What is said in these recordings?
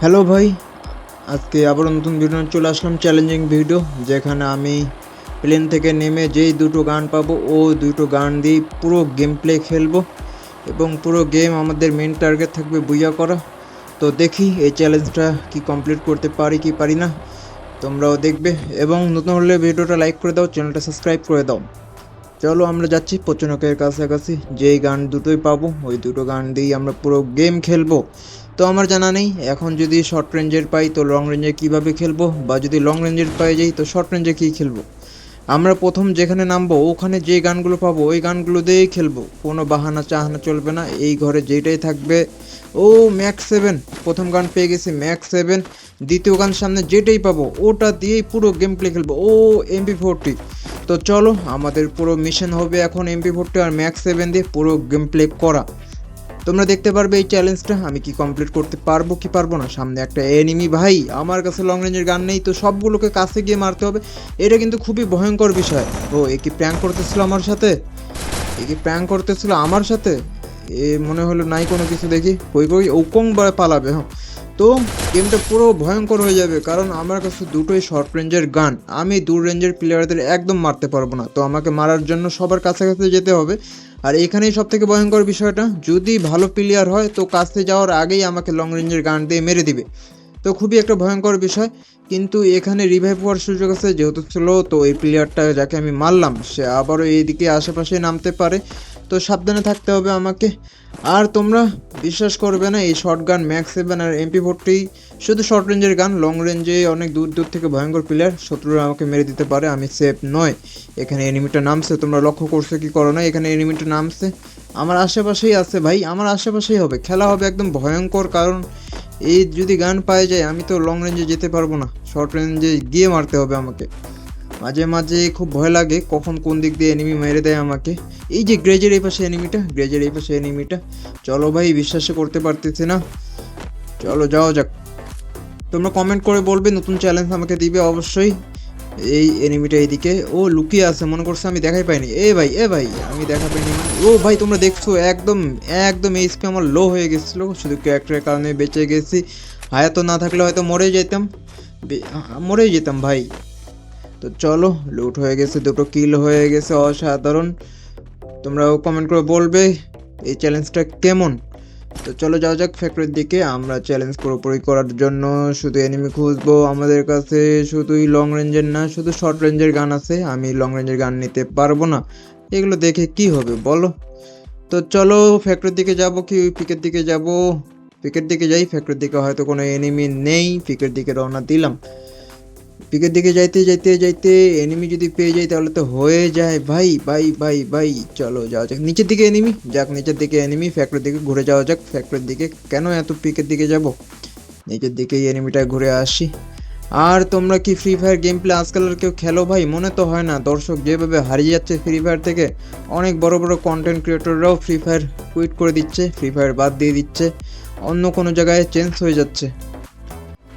Hello ভাই, আজকে আবার নতুন ভিডিও চলে আসলাম চ্যালেঞ্জিং ভিডিও যেখানে আমি প্লেন থেকে নেমে যেই দুটো গান পাবো, ও দুটো গান দিয়ে পুরো গেম প্লে খেলব এবং পুরো গেম আমাদের মেন টার্গেট থাকবে বুইয়া করা। তো দেখি এই চ্যালেঞ্জটা কি কমপ্লিট করতে পারি, কি পারি না, তোমরাও দেখবে। এবং নতুন হলে ভিডিওটা লাইক করে দাও চ্যানেলটা সাবস্ক্রাইব করে দাও। চলো আমরা যাচ্ছি পচনকের কাছাকাছি, যেই গান দুটোই পাবো, ওই দুটো গান দিয়েই আমরা পুরো গেম খেলব। তো আমার জানা নেই। এখন যদি শর্ট রেঞ্জের পাই, তো লং রেঞ্জে কীভাবে খেলব? বা যদি লং রেঞ্জের পাই যাই, তো শর্ট রেঞ্জে কী খেলব? আমরা প্রথম যেখানে নামবো, ওখানে যে গানগুলো পাবো, ওই গানগুলো দিয়েই খেলব। কোনো বাহানা চাহানা চলবে না। এই ঘরে যেটাই থাকবে, ও ম্যাক্স সেভেন প্রথম গান পেয়ে গেছি ম্যাক্স সেভেন দ্বিতীয় গান সামনে যেটাই পাবো, ওটা দিয়েই পুরো গেম প্লে খেলব। ও এমপি ফোরটি তো চলো, আমাদের পুরো মিশন হবে এখন এমপি ফোরটি আর ম্যাক্স সেভেন দিয়ে পুরো গেম প্লে করা। তোমরা দেখতে পারবে এই চ্যালেঞ্জটা আমি কি কমপ্লিট করতে পারব, কি পারব না? সামনে একটা এনিমি ভাই, আমার কাছে লং রেঞ্জের গান নেই, তো সবগুলোকে কাছে গিয়ে মারতে হবে। এটা কিন্তু খুবই ভয়ঙ্কর বিষয়। ও, এ কি প্র্যাঙ্ক করতেছিল আমার সাথে? এ কি প্র্যাঙ্ক করতেছিল আমার সাথে? এ মনে হলো নাই কোনো কিছু দেখি। কই কই ওকং বলে পালাবে হ্যাঁ তো গেমটা পুরো ভয়ঙ্কর হয়ে যাবে, কারণ আমার কাছে দুটোই শর্ট রেঞ্জের গান আমি দূর রেঞ্জের প্লেয়ারদের একদম মারতে পারব না। তো আমাকে মারার জন্য সবার কাছাকাছি যেতে হবে। আর এখানেই সব থেকে ভয়ঙ্কর বিষয়টা, যদি ভালো প্লেয়ার হয়, তো কাছে যাওয়ার আগেই আমাকে লং রেঞ্জের গান দিয়ে মেরে দিবে। তো খুবই একটা ভয়ঙ্কর বিষয়, কিন্তু এখানে রিভাইভ হওয়ার সুযোগ আছে, যেহেতু ছিল তো এই প্লেয়ারটা যাকে আমি মারলাম, সে আবারও এইদিকে আশেপাশে নামতে পারে। তো সাবধানে থাকতে হবে আমাকে। আর তোমরা বিশ্বাস করবে না, এই শর্ট গান ম্যাক্স সেভেন আর এমপি ফোরটি শুধু শর্ট রেঞ্জের গান লং রেঞ্জে অনেক দূর দূর থেকে ভয়ঙ্কর প্লেয়ার শত্রুরা আমাকে মেরে দিতে পারে, আমি সেফ নয়। এখানে এনিমিটা নামছে, তোমরা লক্ষ্য করছ কি করো না, এখানে এনিমিটা নামছে। আমার আশেপাশেই আছে ভাই, আমার আশেপাশেই হবে, খেলা হবে একদম ভয়ঙ্কর, কারণ এই যদি গান পায়ে যায়, আমি তো লং রেঞ্জে যেতে পারব না। শর্ট রেঞ্জে গিয়ে মারতে হবে আমাকে। মাঝে মাঝে খুব ভয় লাগে কখন কোন দিক দিয়ে এনিমি মেরে দেয় আমাকে। এই যে গ্রেজের এই পাশে এনিমিটা গ্রেজের এই পাশে এনিমিটা চলো ভাই বিশ্বাসে করতে পারতেছি না। চলো যাও যাক। তোমরা কমেন্ট করে বলবে, নতুন চ্যালেঞ্জ আমাকে দিবে অবশ্যই। এই এনিমিটা এইদিকে। ও লুকিয়ে আছে, মনে করছে আমি দেখাই পাইনি। এ ভাই এ ভাই, আমি দেখা পাইনি। ও ভাই, তোমরা দেখছ, একদম একদম এইচপি আমার লো হয়ে গেছিল। শুধু ক্যারেক্টারের কারণে বেঁচে গেছি। হায়াতো না থাকলে হয়তো মরে যেতাম। মরেই যেতাম ভাই। তো চলো লুট হয়ে গেছে, দুটো কিল হয়ে গেছে, অসাধারণ। তোমরাও কমেন্ট করে বলবে এই চ্যালেঞ্জটা কেমন? তো চলো যাওয়া যাক ফ্যাক্টরির দিকে, আমরা চ্যালেঞ্জ পুরোপুরি করার জন্য শুধু এনিমি খুঁজবো আমাদের কাছে, শুধুই লং রেঞ্জের না, শুধু শর্ট রেঞ্জের গান আছে, আমি লং রেঞ্জের গান নিতে পারব না। এগুলো দেখে কি হবে, বলো? তো চলো ফ্যাক্টরির দিকে যাব কি পিকের দিকে যাব? পিকের দিকে যাই ফ্যাক্টরির দিকে হয়তো কোনো এনিমি নেই পিকের দিকে রওনা দিলাম। পিকের দিকে যাইতে যাইতে যাইতে এনিমি যদি পেয়ে যাই তাহলে তো হয়ে যায়। ভাই ভাই ভাই ভাই, চলো যাওয়া যাক। নিচের দিকে এনিমি যাক, নিচের দিকে এনিমি ফ্যাক্টরির দিকে ঘুরে যাওয়া যাক। ফ্যাক্টরির দিকে কেন এত পিকের দিকে যাব? নিচের দিকে এনিমিটা ঘুরে আসি। আর তোমরা কি ফ্রি ফায়ার গেম প্লে আজকাল আর কেউ খেলো ভাই? মনে তো হয় না। দর্শক যেভাবে হারিয়ে যাচ্ছে ফ্রি ফায়ার থেকে, অনেক বড় বড় কন্টেন্ট ক্রিয়েটররাও ফ্রি ফায়ার কুইট করে দিচ্ছে। ফ্রি ফায়ার বাদ দিয়ে দিচ্ছে। অন্য কোনো জায়গায় চেঞ্জ হয়ে যাচ্ছে।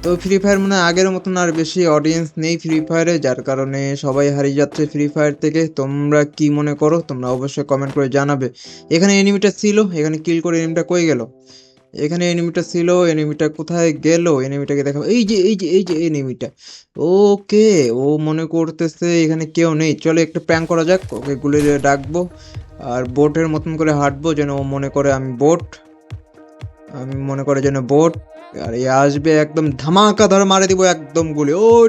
তো ফ্রি ফায়ার মনে আগের মতন আর বেশি অডিয়েন্স নেই ফ্রি ফায়ারে যার কারণে সবাই হারিয়ে যাচ্ছে ফ্রি ফায়ার থেকে। তোমরা কি মনে করো? তোমরা অবশ্যই কমেন্ট করে জানাবে। এখানে এনিমিটা ছিল, এখানে কিল করে এনিমিটা কই গেল? এখানে এনিমিটা ছিল এনিমিটা কোথায় গেল? এনিমিটাকে দেখাবো। এই যে এই যে এই যে এনিমিটা ওকে, ও মনে করতেছে এখানে কেউ নেই। চলো একটা প্র্যাঙ্ক করা যাক। ওকে গুলি ডাকবো আর বোটের মতন করে হাঁটবো যেন ও মনে করে আমি বোট আমি মনে করে যেন বোট আর আসবে একদম ধামাকা ধরে মারে দিব একদম গুলি। ও!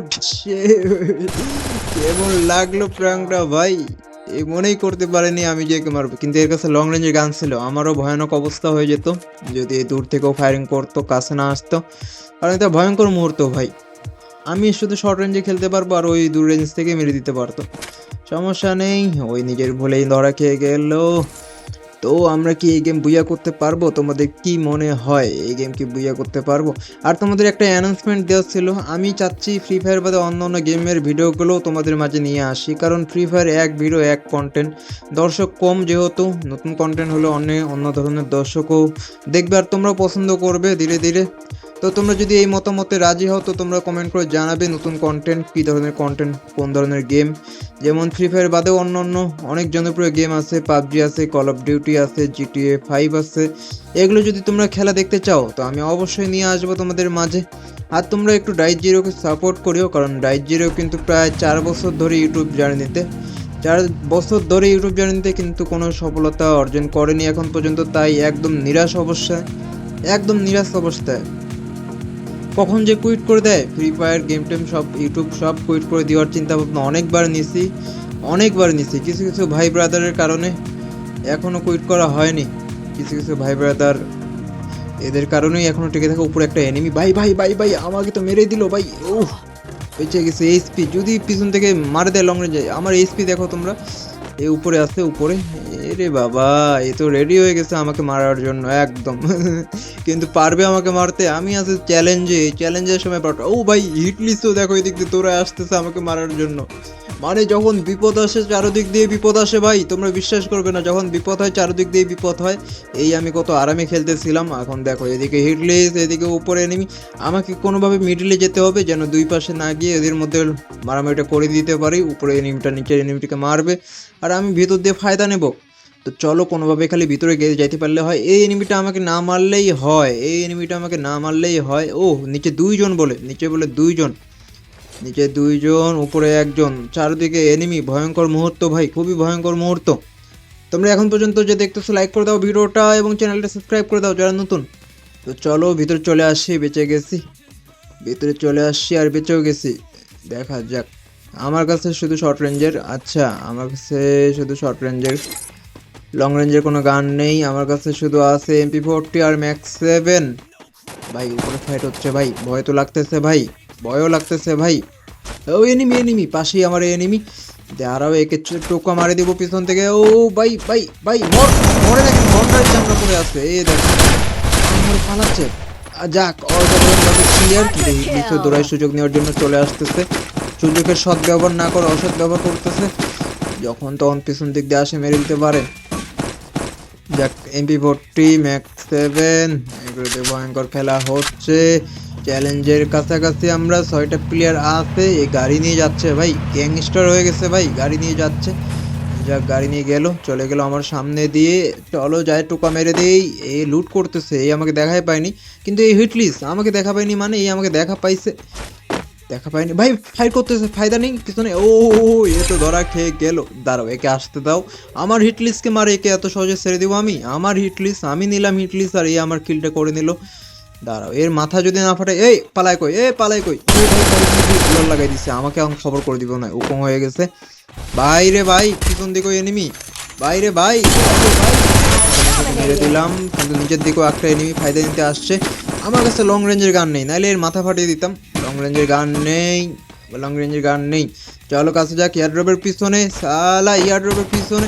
কেমন লাগল প্র্যাঙ্কটা ভাই? এই মনেই করতে পারেনি আমি যে মারবো কিন্তু এর কাছে লং রেঞ্জের গান ছিল। আমারও ভয়ানক অবস্থা হয়ে যেত। যদি দূর থেকেও ফায়ারিং করতো, কাছে না আসতো। কারণ এটা ভয়ঙ্কর মুহূর্ত ভাই। আমি শুধু শর্ট রেঞ্জে খেলতে পারব আর ওই দূর রেঞ্জ থেকে মেরে দিতে পারতো। সমস্যা নেই। ওই নিজের ভুলেই ধরা খেয়ে গেল। তো আমরা কি এই গেম বুইয়া করতে পারব? তোমাদের কি মনে হয় এই গেম কি বুইয়া করতে পারব? আর তোমাদের একটা অ্যানাউন্সমেন্ট দেওয়া ছিল, আমি চাচ্ছি ফ্রি ফায়ার বাদে অন্য অন্য গেমের ভিডিওগুলো তোমাদের মাঝে নিয়ে আসি। কারণ ফ্রি ফায়ার এক ভিডিও এক কন্টেন্ট দর্শক কম যেহেতু, নতুন কন্টেন্ট হলে অন্য অন্য ধরনের দর্শকও দেখবে। আর তোমরাও পছন্দ করবে ধীরে ধীরে। তো তোমরা যদি এই মতামতে রাজি হও, তো তোমরা কমেন্ট করে জানাবে নতুন কন্টেন্ট কী ধরনের কন্টেন্ট কোন ধরনের গেম যেমন ফ্রি ফায়ার বাদেও অন্য অন্য অনেক জনপ্রিয় গেম আছে, পাবজি আছে কল অফ ডিউটি আছে জিটিএ ফাইভ আছে। এগুলো যদি তোমরা খেলা দেখতে চাও, তো আমি অবশ্যই নিয়ে আসব তোমাদের মাঝে। আর তোমরা একটু ডাইট জিরোকে সাপোর্ট করিও, কারণ ডাইট জিরো কিন্তু প্রায় চার বছর ধরে ইউটিউব জার্নিতে চার বছর ধরে ইউটিউব জার্নিতে কিন্তু কোনো সফলতা অর্জন করেনি এখন পর্যন্ত, তাই একদম নিরাশ অবস্থায়, একদম নিরাশ অবস্থায়। কখন যে কুইট করে দেয় ফ্রি ফায়ার গেম টেম সব ইউটিউব সব কুইট করে দেওয়ার চিন্তা ভাবনা অনেকবার নিছি অনেকবার নিছি। কিছু কিছু ভাই ব্রাদারের কারণে এখনও কুইট করা হয়নি। কিছু কিছু ভাই ব্রাদার এদের কারণেই এখনও টিকে থাকে উপরে একটা এনিমি ভাই ভাই ভাই ভাই, আমাকে তো মেরে দিল, ভাই ও বেঁচে গেছে। এইচপি যদি পিছন থেকে মারে দেয় লং রেঞ্জে আমার এইচপি দেখো তোমরা। এ উপরে আছে, উপরে। এরে বাবা, এ তো রেডি হয়ে গেছে আমাকে মারার জন্য, একদম। কিন্তু পারবে আমাকে মারতে? আমি আছি চ্যালেঞ্জে চ্যালেঞ্জের সময় পাঠ ও ভাই হিট লিস্টও দেখো, এদিক দিয়ে তোরা আসতেছে আমাকে মারার জন্য। মানে যখন বিপদ আসে, চারদিক দিয়ে বিপদ আসে ভাই, তোমরা বিশ্বাস করবে না, যখন বিপদ হয়, চারদিক দিয়ে বিপদ হয়। এই আমি কত আরামে খেলতেছিলাম, এখন দেখো, এদিকে হিটলিস এদিকে উপরে এনিমি আমাকে কোনোভাবে মিডলে যেতে হবে, যেন দুই পাশে না গিয়ে এদের মধ্যে মারামারিটা করে দিতে পারি। উপরে এনিমিটা নিচের এনিমিটাকে মারবে। আর আমি ভিতর দিয়ে ফায়দা নেব। তো চলো কোনোভাবে খালি ভিতরে গিয়ে যাইতে পারলে হয়। এই এনিমিটা আমাকে না মারলেই হয়। এই এনিমিটা আমাকে না মারলেই হয়। ও নিচে দুইজন বলে। নিচে বলে দুইজন। নিচে দুইজন, উপরে একজন। চারদিকে এনিমি ভয়ঙ্কর মুহূর্ত ভাই, খুবই ভয়ঙ্কর মুহূর্ত। তোমরা এখন পর্যন্ত যে দেখতেছো লাইক করে দাও ভিডিওটা এবং চ্যানেলটা সাবস্ক্রাইব করে দাও যারা নতুন। তো চলো ভিতরে চলে আসি, বেঁচে গেছি। ভিতরে চলে আসছি আর বেঁচেও গেছি। দেখা যাক। আমার কাছে শুধু শর্ট রেঞ্জের আচ্ছা আমার কাছে শুধু শর্ট রেঞ্জের লং রেঞ্জের কোনো গান নেই আমার কাছে শুধু আছে এমপি ফোরটি আর ম্যাক্স সেভেন ভাই উপরে ফাইট হচ্ছে ভাই ভয় তো লাগতেছে ভাই ভয়ও লাগতেছে ভাই। ও এনিমি এনিমি পাশেই আমার এনিমি দাঁড়াও একে টোকা মারে দিব পিছন থেকে। ও ভাই ভাই ভাই মর মরে দেখেন মরটাই চামড়া পড়ে আছে। এই দেখ আমার পালাচ্ছে। যাক ক্লিয়ার নিচে দৌড়াই সুযোগ নেওয়ার জন্য চলে আসতেছে। সুযোগের সৎ ব্যবহার না করে অসৎ ব্যবহার করতেছে। যখন তখন পিছন দিক দিয়ে আসে মেরে দিতে পারে। যাক এমপি ফোরটি ম্যাক্স সেভেন এগুলোতে ভয়ঙ্কর খেলা হচ্ছে। চ্যালেঞ্জের কাছাকাছি আমরা ছয়টা প্লেয়ার আছে, এই গাড়ি নিয়ে যাচ্ছে ভাই। গ্যাংস্টার হয়ে গেছে ভাই, গাড়ি নিয়ে যাচ্ছে। যাক, গাড়ি নিয়ে গেল, চলে গেল আমার সামনে দিয়ে। চলো যায় টোকা মেরে দেই। এ লুট করতেছে, এই আমাকে দেখাই পায়নি। কিন্তু এই হিটলিস আমাকে দেখা পায়নি মানে এই আমাকে দেখা পাইছে। দেখা পাইনি। ভাই ফাইট করতেছে, ফায়দা নেই পিছনে ও এ তো ধরা খেয়ে গেল। দাঁড়াও, একে আসতে দাও। আমার হিটলিস্টকে মারে, একে এত সহজে ছেড়ে দেবো আমি? আমার হিটলিস্ট আমি নিলাম হিটলিস্ট আর এ আমার কিলটা করে নিল। দাঁড়াও, এর মাথা যদি না ফাটে, এই, পালাই কই, এই, পালাই কই। ব্লার লাগাই দিচ্ছে আমাকে এখন খবর করে দিব না উকম হয়ে গেছে। বাইরে ভাই, পিছন দিকে এনিমি বাইরে ভাই মেরে দিলাম, কিন্তু নিচের দিকেও একটা এনিমি ফায়দা নিতে আসছে। আমার কাছে লং রেঞ্জের গান নেই, নাইলে এর মাথা ফাটিয়ে দিতাম। লং রেঞ্জের গান নেই লং রেঞ্জের গান নেই। চলো কাছে যাক ইয়ারড্রপের পিছনে, সালা ইয়ারড্রপের পিছনে।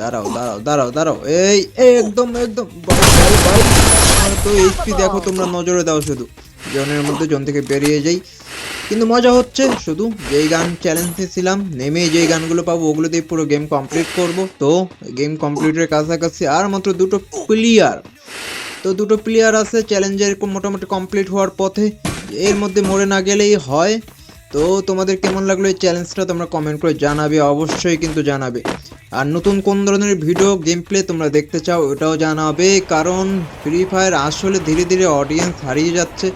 দাঁড়াও দাঁড়াও দাঁড়াও দাঁড়াও, এই, একদম একদম। তো এইচপি দেখো, তোমরা নজরে দাও শুধু। জনের মধ্যে জন থেকে বেরিয়ে যাই। কিন্তু মজা হচ্ছে শুধু যেই গান চ্যালেঞ্জে ছিলাম, নেমে যেই গানগুলো পাবো ওগুলো দিয়ে পুরো গেম কমপ্লিট করব। তো গেম কমপ্লিটের কাছাকাছি আর মাত্র দুটো প্লেয়ার তো দুটো প্লেয়ার আছে চ্যালেঞ্জের মোটামুটি কমপ্লিট হওয়ার পথে। এর মধ্যে মরে না গেলেই হয়। তো তোমাদের কেমন লাগল এই চ্যালেঞ্জটা তোমরা কমেন্ট করে জানাবে, অবশ্যই কিন্তু জানাবে। আর নতুন কোন ধরনের ভিডিও গেম প্লে তোমরা দেখতে চাও, ওটাও জানাবে। কারণ ফ্রি ফায়ার আসলে ধীরে ধীরে অডিয়েন্স হারিয়ে যাচ্ছে।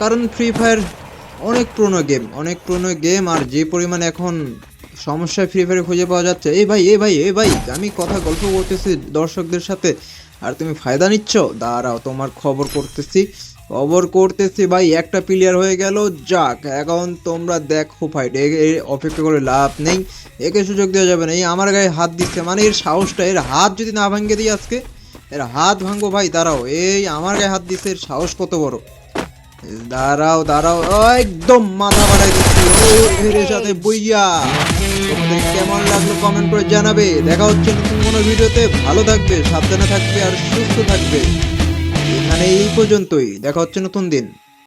কারণ ফ্রি ফায়ার অনেক পুরনো গেম অনেক পুরনো গেম আর যে পরিমাণ এখন সমস্যায় ফ্রি ফায়ারে খুঁজে পাওয়া যাচ্ছে। এই ভাই, এ ভাই এ ভাই, আমি কথা গল্প করতেছি দর্শকদের সাথে। আর তুমি ফায়দা নিচ্ছ? দাঁড়াও, তোমার খবর করতেছি। খবর করতেছি ভাই, একটা প্লেয়ার হয়ে গেল। যাক, এখন তোমরা দেখো ফাইট অপেক্ষা করে লাভ নেই। একে সুযোগ দেওয়া যাবে না। এই আমার গায়ে হাত দিচ্ছে মানে এর সাহসটা, এর হাত যদি না ভাঙে দিই আজকে, এর হাত ভাঙবো ভাই, দাঁড়াও। এই আমার গায়ে হাত দিচ্ছে, এর সাহস কত বড়? দাঁড়াও দাঁড়াও, একদম মাথা বাড়াই দিচ্ছি। সাথে বইয়া। তোমাদের কেমন লাগল কমেন্ট করে জানাবে। দেখা হচ্ছে নতুন কোনো ভিডিওতে। ভালো থাকবে, সাবধানে থাকবে আর সুস্থ থাকবে। এখানে এই পর্যন্তই। দেখা হচ্ছে নতুন দিন।